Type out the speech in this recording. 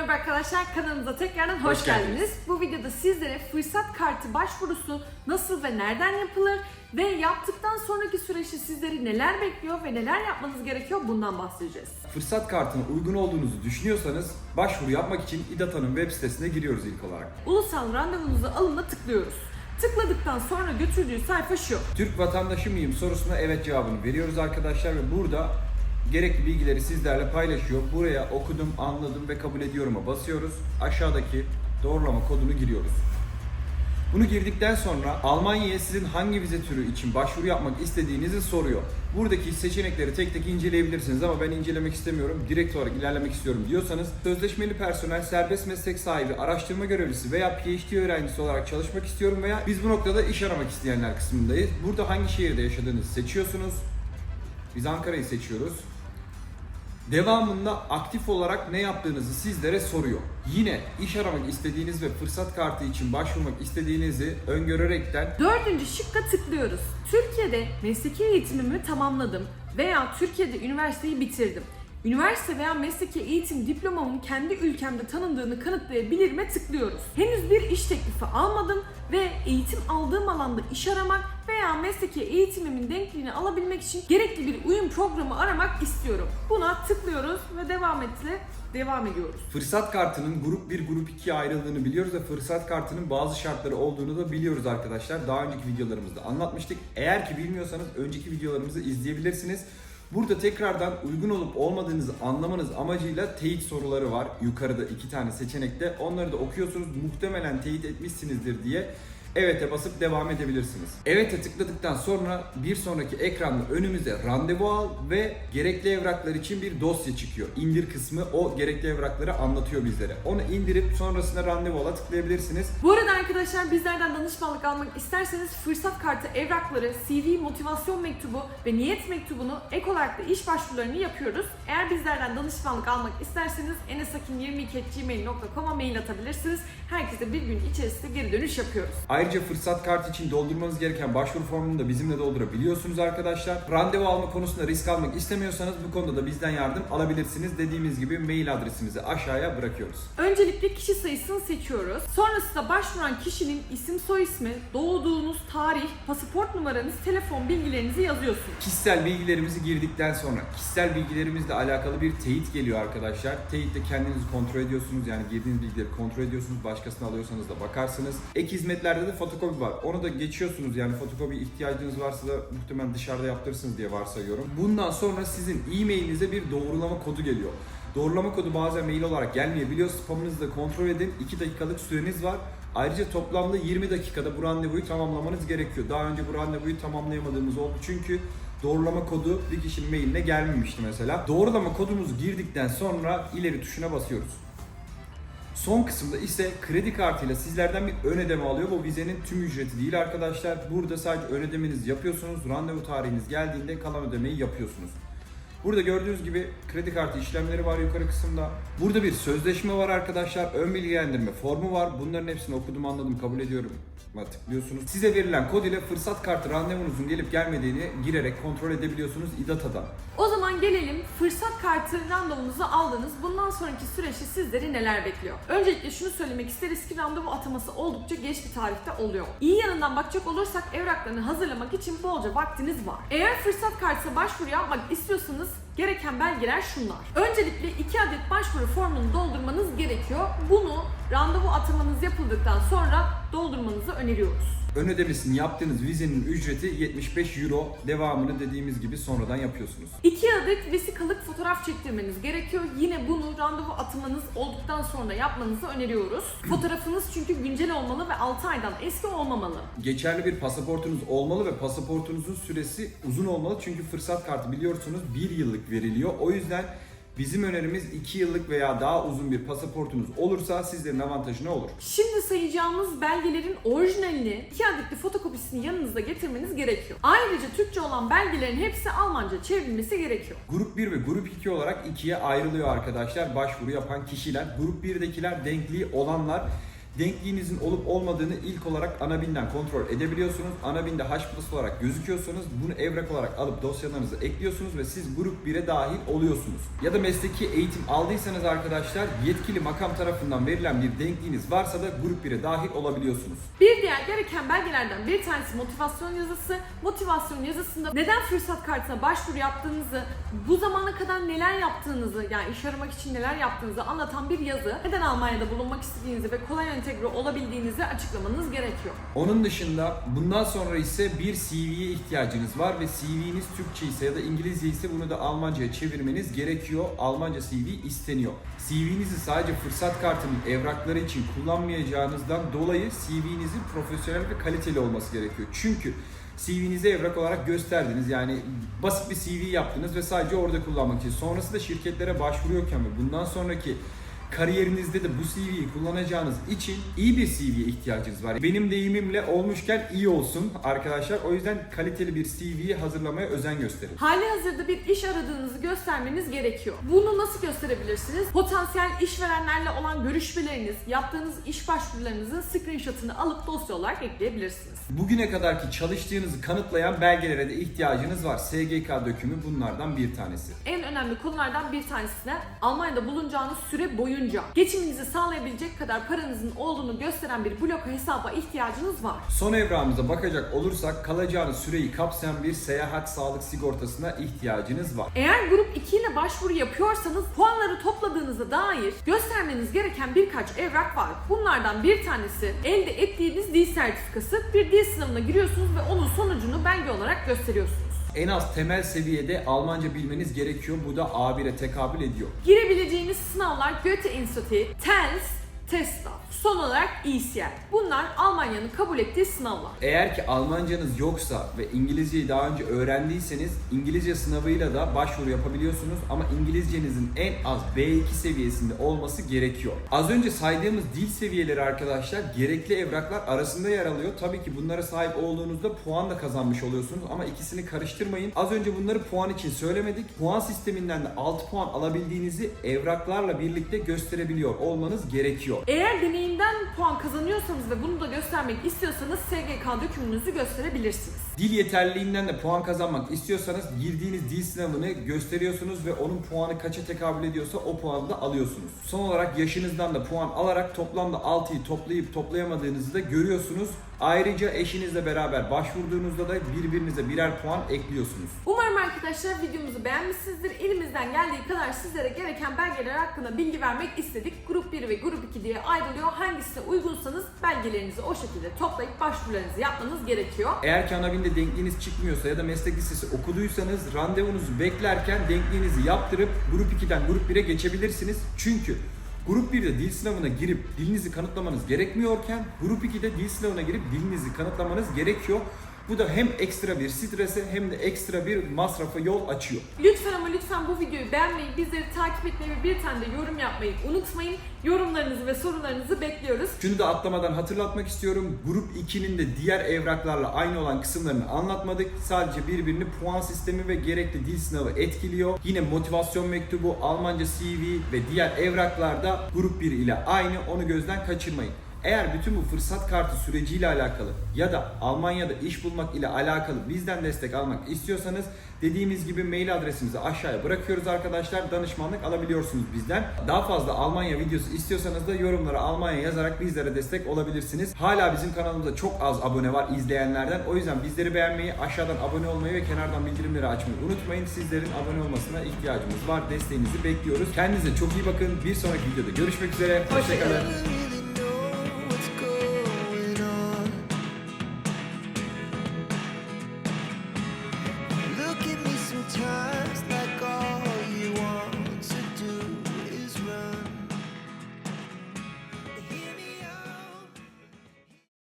merhaba arkadaşlar. Kanalımıza tekrardan hoş, Hoş geldiniz. geldiniz. Bu videoda sizlere fırsat kartı başvurusu nasıl ve nereden yapılır ve yaptıktan sonraki süreçte sizleri neler bekliyor ve neler yapmanız gerekiyor bundan bahsedeceğiz. Fırsat kartına uygun olduğunuzu düşünüyorsanız başvuru yapmak için İDATA'nın web sitesine giriyoruz ilk olarak. Ulusal randevunuzu alına tıklıyoruz. Tıkladıktan sonra götürdüğü sayfa şu. Türk vatandaşı mıyım sorusuna evet cevabını veriyoruz arkadaşlar ve burada gerekli bilgileri sizlerle paylaşıyor. Buraya okudum, anladım ve kabul ediyorum'a basıyoruz. Aşağıdaki doğrulama kodunu giriyoruz. Bunu girdikten sonra Almanya'ya sizin hangi vize türü için başvuru yapmak istediğinizi soruyor. Buradaki seçenekleri tek tek inceleyebilirsiniz ama ben incelemek istemiyorum, direkt olarak ilerlemek istiyorum diyorsanız sözleşmeli personel, serbest meslek sahibi, araştırma görevlisi veya PhD öğrencisi olarak çalışmak istiyorum veya biz bu noktada iş aramak isteyenler kısmındayız. Burada hangi şehirde yaşadığınızı seçiyorsunuz. Biz Ankara'yı seçiyoruz. Devamında aktif olarak ne yaptığınızı sizlere soruyor. Yine iş aramak istediğiniz ve fırsat kartı için başvurmak istediğinizi öngörerekten Dördüncü şıkka tıklıyoruz. Türkiye'de mesleki eğitimimi tamamladım veya Türkiye'de üniversiteyi bitirdim. Üniversite veya mesleki eğitim diplomamın kendi ülkemde tanındığını kanıtlayabilirime tıklıyoruz. Henüz bir iş teklifi almadım ve eğitim aldığım alanda iş aramak veya mesleki eğitimimin denkliğini alabilmek için gerekli bir uyum programı aramak istiyorum. Buna tıklıyoruz ve devam etle devam ediyoruz. fırsat kartının grup 1, grup 2'ye ayrıldığını biliyoruz ve fırsat kartının bazı şartları olduğunu da biliyoruz arkadaşlar. Daha önceki videolarımızda anlatmıştık. Eğer ki bilmiyorsanız önceki videolarımızı izleyebilirsiniz. Burada tekrardan uygun olup olmadığınızı anlamanız amacıyla teyit soruları var. Yukarıda iki tane seçenekte. Onları da okuyorsunuz. Muhtemelen teyit etmişsinizdir diye Evet'e basıp devam edebilirsiniz. Evet'e tıkladıktan sonra bir sonraki ekranda önümüze randevu al ve gerekli evraklar için bir dosya çıkıyor. İndir kısmı o gerekli evrakları anlatıyor bizlere. Onu indirip sonrasında randevu ala tıklayabilirsiniz. Bu arada arkadaşlar bizlerden danışmanlık almak isterseniz fırsat kartı evrakları, CV, motivasyon mektubu ve niyet mektubunu ek olarak da iş başvurularını yapıyoruz. Eğer bizlerden danışmanlık almak isterseniz enesakin22.gmail.com'a mail atabilirsiniz. Herkese bir gün içerisinde geri dönüş yapıyoruz. Fırsat kartı için doldurmanız gereken başvuru formunu da bizimle doldurabiliyorsunuz arkadaşlar. Randevu alma konusunda risk almak istemiyorsanız bu konuda da bizden yardım alabilirsiniz. Dediğimiz gibi mail adresimizi aşağıya bırakıyoruz. Öncelikle kişi sayısını seçiyoruz. Sonrasında başvuran kişinin isim soy ismi, doğduğunuz tarih, pasaport numaranız, telefon bilgilerinizi yazıyorsunuz. Kişisel bilgilerimizi girdikten sonra kişisel bilgilerimizle alakalı bir teyit geliyor arkadaşlar. Teyitte kendinizi kontrol ediyorsunuz yani girdiğiniz bilgileri kontrol ediyorsunuz. Başkasını alıyorsanız da bakarsınız. Ek hizmetlerde de fotokopi var. Onu da geçiyorsunuz yani fotokopi ihtiyacınız varsa da muhtemelen dışarıda yaptırırsınız diye varsayıyorum. Bundan sonra sizin e-mailinize bir doğrulama kodu geliyor. Doğrulama kodu bazen mail olarak gelmeyebiliyor. Spamınızı da kontrol edin. 2 dakikalık süreniz var. Ayrıca toplamda 20 dakikada bu randevuyu tamamlamanız gerekiyor. Daha önce bu randevuyu tamamlayamadığımız oldu çünkü doğrulama kodu bir kişinin mailine gelmemişti mesela. Doğrulama kodumuzu girdikten sonra ileri tuşuna basıyoruz. Son kısımda ise kredi kartıyla sizlerden bir ön ödeme alıyor. Bu vizenin tüm ücreti değil arkadaşlar. Burada sadece ön ödemenizi yapıyorsunuz. Randevu tarihiniz geldiğinde kalan ödemeyi yapıyorsunuz. Burada gördüğünüz gibi kredi kartı işlemleri var yukarı kısımda. Burada bir sözleşme var arkadaşlar. Ön bilgilendirme formu var. Bunların hepsini okudum anladım kabul ediyorum. Tıklıyorsunuz. Size verilen kod ile fırsat kartı randevunuzun gelip gelmediğini girerek kontrol edebiliyorsunuz İDATA'dan. O zaman gelelim fırsat kartı randevunuzu aldınız. Bundan sonraki süreçte sizleri neler bekliyor? Öncelikle şunu söylemek isteriz ki randevu ataması oldukça geç bir tarihte oluyor. İyi yanından bakacak olursak evraklarını hazırlamak için bolca vaktiniz var. Eğer fırsat kartına başvuru yapmak istiyorsanız gereken belgeler şunlar. Öncelikle 2 adet başvuru formunu doldurmanız gerekiyor. Bunu randevu atamanız yapıldıktan sonra doldurmanızı öneriyoruz. Ön ödemesini yaptığınız vizenin ücreti 75 euro. Devamını dediğimiz gibi sonradan yapıyorsunuz. 2 adet vesikalık fotoğraf çektirmeniz gerekiyor. Yine bunu randevu atmanız olduktan sonra yapmanızı öneriyoruz. Fotoğrafınız çünkü güncel olmalı ve 6 aydan eski olmamalı. Geçerli bir pasaportunuz olmalı ve pasaportunuzun süresi uzun olmalı. Çünkü fırsat kartı biliyorsunuz 1 yıllık veriliyor. O yüzden bizim önerimiz 2 yıllık veya daha uzun bir pasaportunuz olursa sizlerin avantajı ne olur? Şimdi sayacağımız belgelerin orijinalini, 2 adetli fotokopisini yanınızda getirmeniz gerekiyor. Ayrıca Türkçe olan belgelerin hepsi Almanca çevrilmesi gerekiyor. Grup 1 ve grup 2 olarak ikiye ayrılıyor arkadaşlar başvuru yapan kişiler. Grup 1'dekiler denkliği olanlar Denkliğinizin olup olmadığını ilk olarak Anabin'den kontrol edebiliyorsunuz. Anabin'de H plus olarak gözüküyorsanız bunu evrak olarak alıp dosyalarınızı ekliyorsunuz ve siz grup 1'e dahil oluyorsunuz. Ya da mesleki eğitim aldıysanız arkadaşlar yetkili makam tarafından verilen bir denkliğiniz varsa da grup 1'e dahil olabiliyorsunuz. Bir diğer gereken belgelerden bir tanesi motivasyon yazısı. Motivasyon yazısında neden fırsat kartına başvuru yaptığınızı, bu zamana kadar neler yaptığınızı, yani iş aramak için neler yaptığınızı anlatan bir yazı. Neden Almanya'da bulunmak istediğinizi ve kolay entegre olabildiğinizi açıklamanız gerekiyor. Onun dışında bundan sonra ise bir CV'ye ihtiyacınız var ve CV'niz Türkçe ise ya da İngilizce ise bunu da Almanca'ya çevirmeniz gerekiyor. Almanca CV isteniyor. CV'nizi sadece fırsat kartının evrakları için kullanmayacağınızdan dolayı CV'nizin profesyonel ve kaliteli olması gerekiyor. Çünkü CV'nizi evrak olarak gösterdiniz. Yani basit bir CV yaptınız ve sadece orada kullanmak için. Sonrasında şirketlere başvuruyorken ve bundan sonraki kariyerinizde de bu CV'yi kullanacağınız için iyi bir CV'ye ihtiyacınız var. Benim deyimimle olmuşken iyi olsun arkadaşlar. O yüzden kaliteli bir CV'yi hazırlamaya özen gösterin. Hali hazırda bir iş aradığınızı göstermeniz gerekiyor. Bunu nasıl gösterebilirsiniz? Potansiyel işverenlerle olan görüşmeleriniz, yaptığınız iş başvurularınızın screenshot'ını alıp dosya olarak ekleyebilirsiniz. Bugüne kadarki çalıştığınızı kanıtlayan belgelere de ihtiyacınız var. SGK dökümü bunlardan bir tanesi. En önemli konulardan bir tanesi de Almanya'da bulunacağınız süre boyunca geçiminizi sağlayabilecek kadar paranızın olduğunu gösteren bir bloka hesaba ihtiyacınız var. Son evrağımıza bakacak olursak kalacağınız süreyi kapsayan bir seyahat sağlık sigortasına ihtiyacınız var. Eğer grup 2 ile başvuru yapıyorsanız puanları topladığınıza dair göstermeniz gereken birkaç evrak var. Bunlardan bir tanesi elde ettiğiniz dil sertifikası. Bir dil sınavına giriyorsunuz ve onun sonucunu belge olarak gösteriyorsunuz. En az temel seviyede Almanca bilmeniz gerekiyor. Bu da A1'e tekabül ediyor. Girebileceğiniz sınavlar Goethe Institute, TELS, TESTA, son olarak ECL. Bunlar Almanya'nın kabul ettiği sınavlar. Eğer ki Almancanız yoksa ve İngilizceyi daha önce öğrendiyseniz İngilizce sınavıyla da başvuru yapabiliyorsunuz ama İngilizcenizin en az B2 seviyesinde olması gerekiyor. Az önce saydığımız dil seviyeleri arkadaşlar gerekli evraklar arasında yer alıyor. Tabii ki bunlara sahip olduğunuzda puan da kazanmış oluyorsunuz ama ikisini karıştırmayın. Az önce bunları puan için söylemedik. Puan sisteminden de 6 puan alabildiğinizi evraklarla birlikte gösterebiliyor olmanız gerekiyor. Eğer deneyimden puan kazanıyorsanız ve bunu da göstermek istiyorsanız SGK dökümünüzü gösterebilirsiniz. Dil yeterliliğinden de puan kazanmak istiyorsanız girdiğiniz dil sınavını gösteriyorsunuz ve onun puanı kaça tekabül ediyorsa o puanı da alıyorsunuz. Son olarak yaşınızdan da puan alarak toplamda 6'yı toplayıp toplayamadığınızı da görüyorsunuz. Ayrıca eşinizle beraber başvurduğunuzda da birbirinize birer puan ekliyorsunuz. Umarım arkadaşlar videomuzu beğenmişsinizdir. Elimizden geldiği kadar sizlere gereken belgeler hakkında bilgi vermek istedik. Grup 1 ve grup 2 diye ayrılıyor. Hangisine uygunsanız belgelerinizi o şekilde toplayıp başvurularınızı yapmanız gerekiyor. Eğer ki Anabin'de denkliğiniz çıkmıyorsa ya da meslek lisesi okuduysanız randevunuzu beklerken denkliğinizi yaptırıp grup 2'den grup 1'e geçebilirsiniz. Çünkü Grup 1'de dil sınavına girip dilinizi kanıtlamanız gerekmiyorken grup 2'de dil sınavına girip dilinizi kanıtlamanız gerekiyor. Bu da hem ekstra bir strese hem de ekstra bir masrafa yol açıyor. Lütfen ama lütfen bu videoyu beğenmeyi, bizleri takip etmeyi ve bir tane de yorum yapmayı unutmayın. Yorumlarınızı ve sorularınızı bekliyoruz. Şunu da atlamadan hatırlatmak istiyorum. Grup 2'nin de diğer evraklarla aynı olan kısımlarını anlatmadık. Sadece birbirini puan sistemi ve gerekli dil sınavı etkiliyor. Yine motivasyon mektubu, Almanca CV ve diğer evraklarda grup 1 ile aynı. Onu gözden kaçırmayın. Eğer bütün bu fırsat kartı süreciyle alakalı ya da Almanya'da iş bulmak ile alakalı bizden destek almak istiyorsanız dediğimiz gibi mail adresimizi aşağıya bırakıyoruz arkadaşlar. Danışmanlık alabiliyorsunuz bizden. Daha fazla Almanya videosu istiyorsanız da yorumlara Almanya yazarak bizlere destek olabilirsiniz. Hala bizim kanalımızda çok az abone var izleyenlerden. O yüzden bizleri beğenmeyi, aşağıdan abone olmayı ve kenardan bildirimleri açmayı unutmayın. Sizlerin abone olmasına ihtiyacımız var. Desteğinizi bekliyoruz. Kendinize çok iyi bakın. Bir sonraki videoda görüşmek üzere. Hoşçakalın.